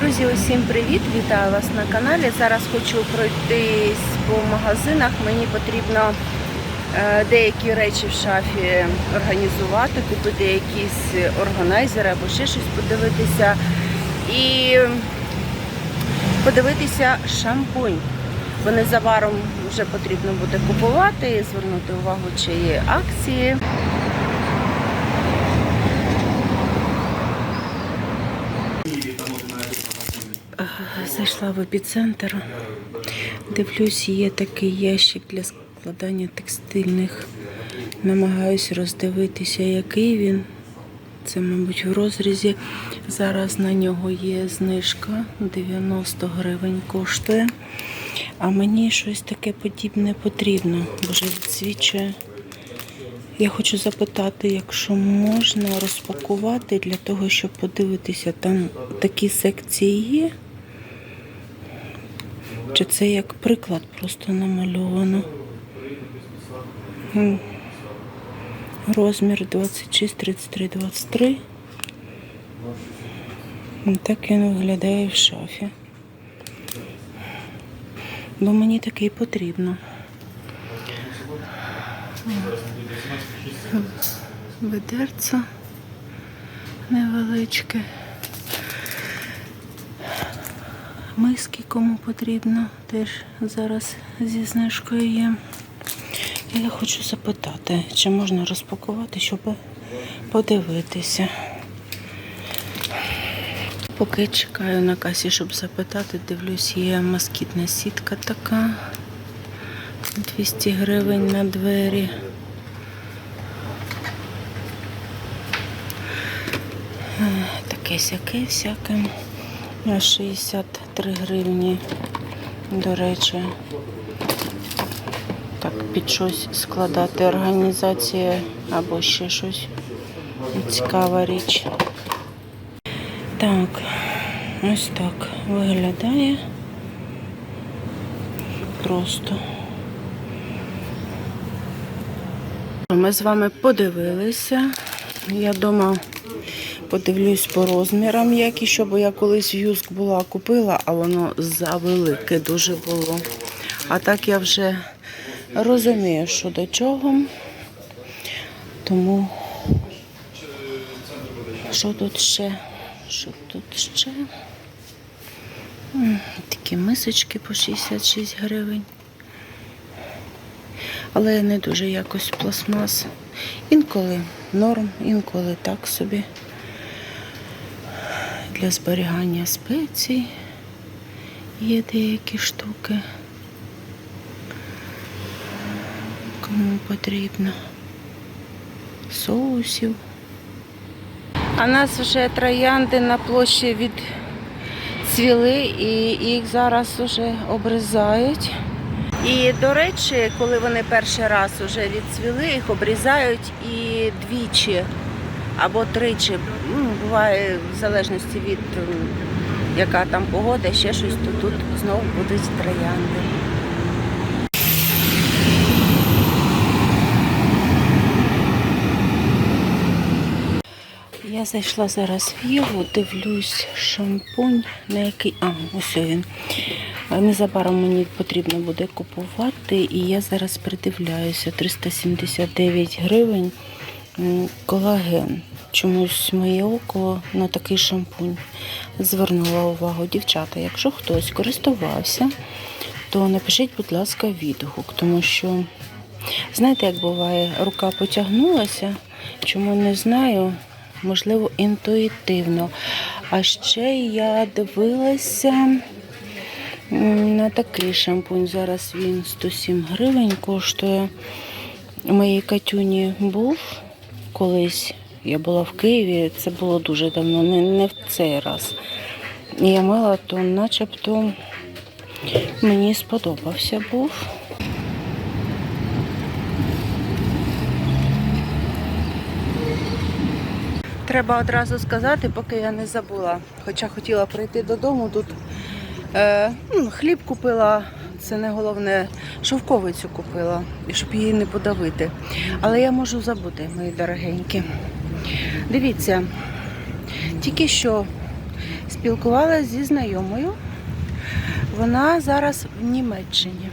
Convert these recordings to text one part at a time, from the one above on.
Друзі, усім привіт! Вітаю вас на каналі. Зараз хочу пройтись по магазинах. Мені потрібно е, деякі речі в шафі організувати, купити якісь органайзери або ще щось подивитися. І подивитися шампунь. Бо незабаром вже потрібно буде купувати звернути увагу, чи є акції. Зайшла в епіцентр. Дивлюсь, є такий ящик для складання текстильних. Намагаюсь роздивитися, який він. Це, мабуть, в розрізі. Зараз на нього є знижка. 90 гривень коштує. А мені щось таке подібне потрібно, вже відсвічує. Я хочу запитати, якщо можна розпакувати для того, щоб подивитися, там такі секції є. Чи це як приклад просто намальовано? Розмір 26, 33, 23. Так він виглядає в шафі. Бо мені такий потрібно. Ведерце невеличке. миски, кому потрібно, теж зараз зі знижкою є. Я хочу запитати, чи можна розпакувати, щоб подивитися. Поки чекаю на касі, щоб запитати, дивлюсь, є москітна сітка така. 200 гривень на двері. Е, таке сяке всяке. Е, 60 3 гривні, до речі, так, під щось складати організація або ще щось. Цікава річ. Так, ось так виглядає. Просто. Ми з вами подивилися. Я думаю, подивлюсь по розмірам, які що, бо я колись юск була купила, а воно завелике дуже було. А так я вже розумію, що до чого. Тому що тут ще? Що тут ще? Такі мисочки по 66 гривень. Але не дуже якось пластмас. Інколи норм, інколи так собі. Для зберігання спецій є деякі штуки. Кому потрібно. Соусів. А нас вже троянди на площі відцвіли і їх зараз вже обрізають. І, до речі, коли вони перший раз вже відцвіли, їх обрізають і двічі або тричі. Ну, буває в залежності від яка там погода, ще щось, то тут знову будуть троянди. Я зайшла зараз в Єву, дивлюсь шампунь, на який. А, ось він. Незабаром мені потрібно буде купувати, і я зараз придивляюся 379 гривень колаген. Чомусь моє око на такий шампунь звернула увагу. Дівчата, якщо хтось користувався, то напишіть, будь ласка, відгук, тому що, знаєте, як буває, рука потягнулася, чому не знаю, можливо, інтуїтивно. А ще я дивилася на такий шампунь. Зараз він 107 гривень коштує. У моїй Катюні був колись. Я була в Києві, це було дуже давно, не, в цей раз. І я мила, то начебто мені сподобався був. Треба одразу сказати, поки я не забула. Хоча хотіла прийти додому, тут е, ну, хліб купила, це не головне, шовковицю купила, щоб її не подавити. Але я можу забути, мої дорогенькі. Дивіться, тільки що Спілкувалася зі знайомою. Вона зараз в Німеччині.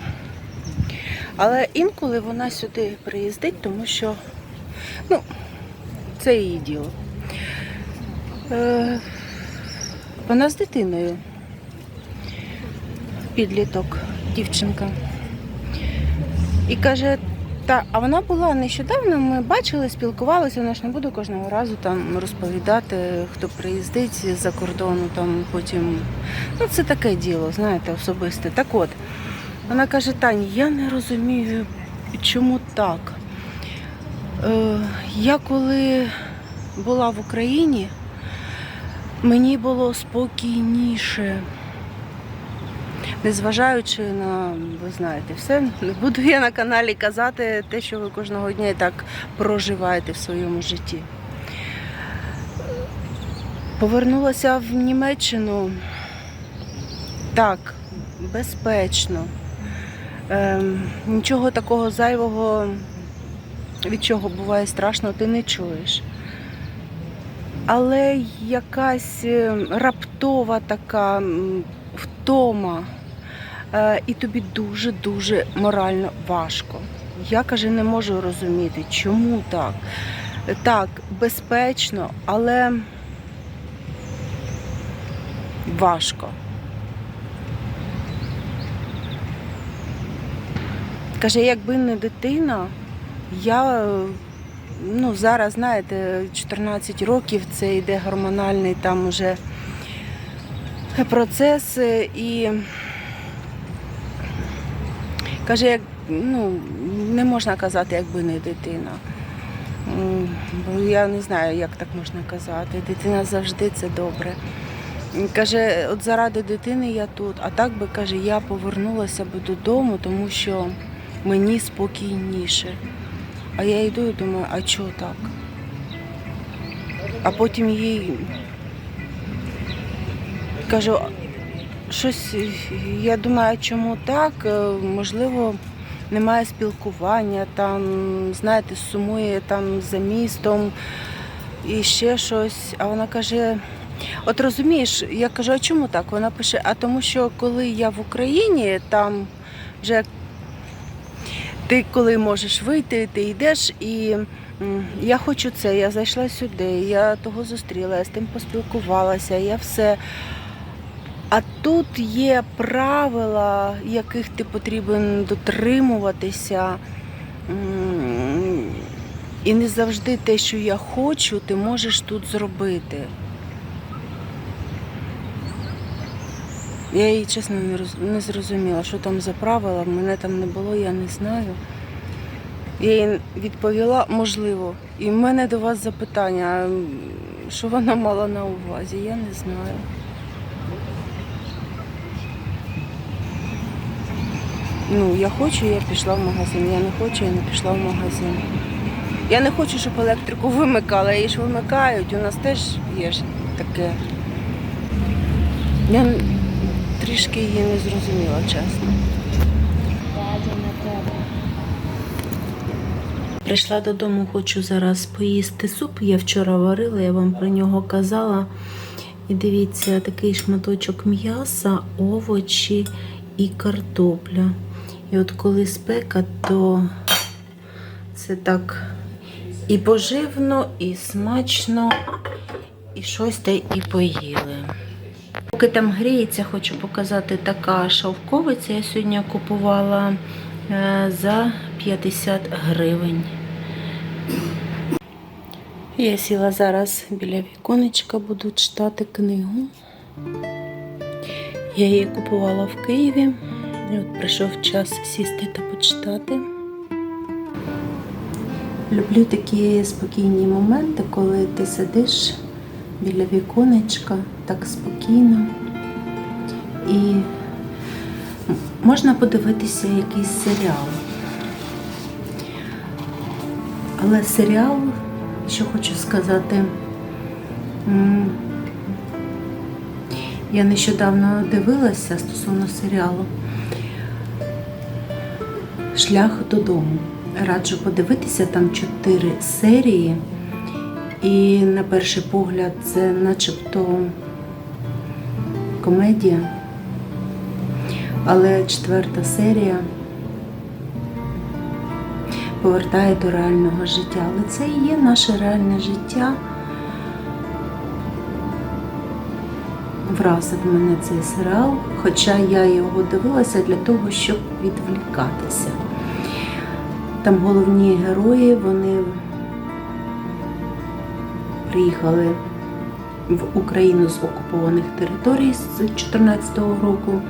Але інколи вона сюди приїздить, тому що ну, це її діло. Е, вона з дитиною. Підліток, дівчинка. І каже, та, а вона була нещодавно, ми бачили, спілкувалися, вона ж не буду кожного разу там розповідати, хто приїздить з-за кордону, там потім. Ну, це таке діло, знаєте, особисте. Так от, вона каже, Таня, я не розумію, чому так. Е, я коли була в Україні, мені було спокійніше. Незважаючи на, ви знаєте, все, не буду я на каналі казати те, що ви кожного дня і так проживаєте в своєму житті. Повернулася в Німеччину так, безпечно. Ем, нічого такого зайвого, від чого буває страшно, ти не чуєш. Але якась е, раптова така втома, і тобі дуже-дуже морально важко. Я каже, не можу розуміти, чому так. Так, безпечно, але важко. Каже, якби не дитина, я е, ну, зараз, знаєте, 14 років це йде гормональний там уже процес е, і каже, як ну, не можна казати, якби не дитина. Я не знаю, як так можна казати. Дитина завжди це добре. Каже, от заради дитини я тут, а так би каже, я повернулася би додому, тому що мені спокійніше. А я йду і думаю, а чого так? А потім їй кажу, щось, я думаю, чому так? Е, Можливо, немає спілкування, там, знаєте, сумує там за містом і ще щось. А вона каже, от розумієш, я кажу, а чому так? Вона пише, а тому що коли я в Україні, там вже ти коли можеш вийти, ти йдеш і. Я хочу це, я зайшла сюди, я того зустріла, я з тим поспілкувалася, я все. А тут є правила, яких ти потрібен дотримуватися. І не завжди те, що я хочу, ти можеш тут зробити. Я її чесно не, зрозуміла, що там за правила, мене там не було, я не знаю. Я їй відповіла, можливо. І в мене до вас запитання, що вона мала на увазі, я не знаю. Ну, я хочу, я пішла в магазин. Я не хочу, я не пішла в магазин. Я не хочу, щоб електрику вимикали, її ж вимикають. У нас теж є ж таке. Я трішки її не зрозуміла, чесно. Прийшла додому, хочу зараз поїсти суп. Я вчора варила, я вам про нього казала. І дивіться, такий шматочок м'яса, овочі і картопля. І от коли спека, то це так і поживно, і смачно, і щось та і поїли. Поки там гріється, хочу показати така шовковиця. Я сьогодні купувала е, за 50 гривень. Я сіла зараз біля віконечка, буду читати книгу. Я її купувала в Києві. І от прийшов час сісти та почитати. Люблю такі спокійні моменти, коли ти сидиш біля віконечка так спокійно. І можна подивитися якийсь серіал. Але серіал, що хочу сказати, я нещодавно дивилася стосовно серіалу Шлях додому. Раджу подивитися там чотири серії. І на перший погляд це начебто комедія, але четверта серія повертає до реального життя. Але це і є наше реальне життя. Вразив мене цей серіал, хоча я його дивилася для того, щоб відвлікатися. Там головні герої, вони приїхали в Україну з окупованих територій з 2014 року.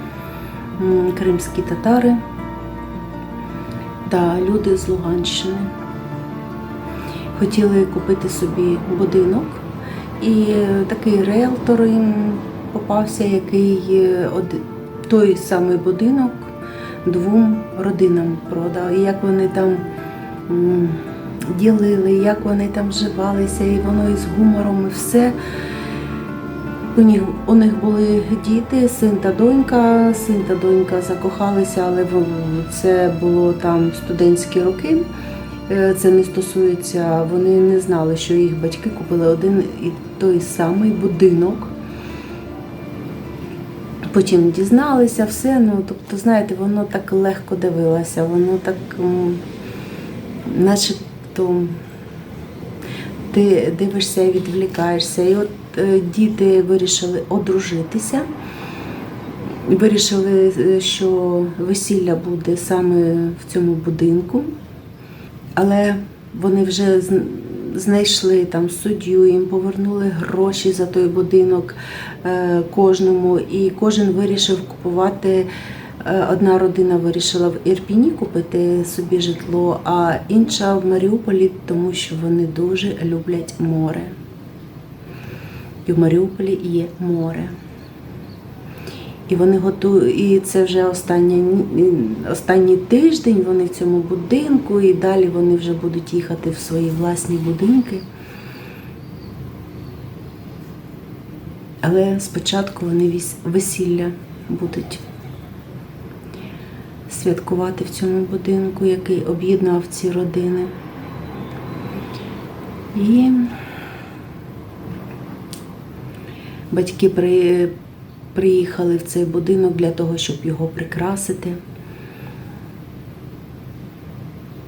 Кримські татари та люди з Луганщини. Хотіли купити собі будинок, і такий риелтор попався, який е, той самий будинок двом родинам продав. І як вони там ділили, як вони там вживалися, і воно із гумором, і все. У них, у них були діти, син та донька. Син та донька закохалися, але це було там студентські роки. Е, Це не стосується, вони не знали, що їх батьки купили один і той самий будинок. Потім дізналися все. Ну, тобто, знаєте, воно так легко дивилося, воно так, начебто ти дивишся і відвлікаєшся. І от е, діти вирішили одружитися. Вирішили, е, що весілля буде саме в цьому будинку, але вони вже знайшли там суддю, їм повернули гроші за той будинок е, кожному, і кожен вирішив купувати. Е, Одна родина вирішила в Ірпіні купити собі житло, а інша в Маріуполі, тому що вони дуже люблять море. І в Маріуполі є море. І вони готують, і це вже останній, останній тиждень вони в цьому будинку, і далі вони вже будуть їхати в свої власні будинки. Але спочатку вони весілля будуть святкувати в цьому будинку, який об'єднав ці родини. І батьки при, приїхали в цей будинок для того, щоб його прикрасити.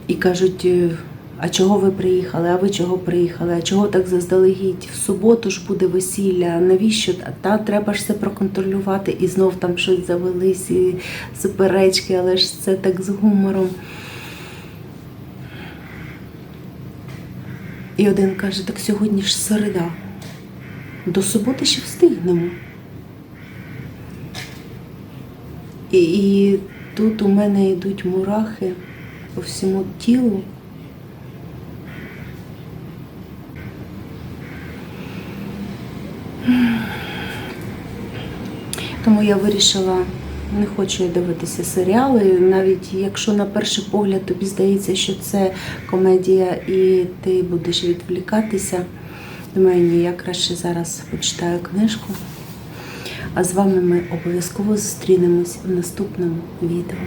І кажуть, «Е, а чого ви приїхали? А ви чого приїхали? А чого так заздалегідь? В суботу ж буде весілля. Навіщо? Та треба ж все проконтролювати. І знов там щось завелись, і суперечки, але ж це так з гумором. І один каже, так сьогодні ж середа. До суботи ще встигнемо. І, і тут у мене йдуть мурахи по всьому тілу. Тому я вирішила, не хочу я дивитися серіали, навіть якщо на перший погляд тобі здається, що це комедія і ти будеш відвлікатися. Думаю, ні, я краще зараз почитаю книжку. А з вами ми обов'язково зустрінемось в наступному відео.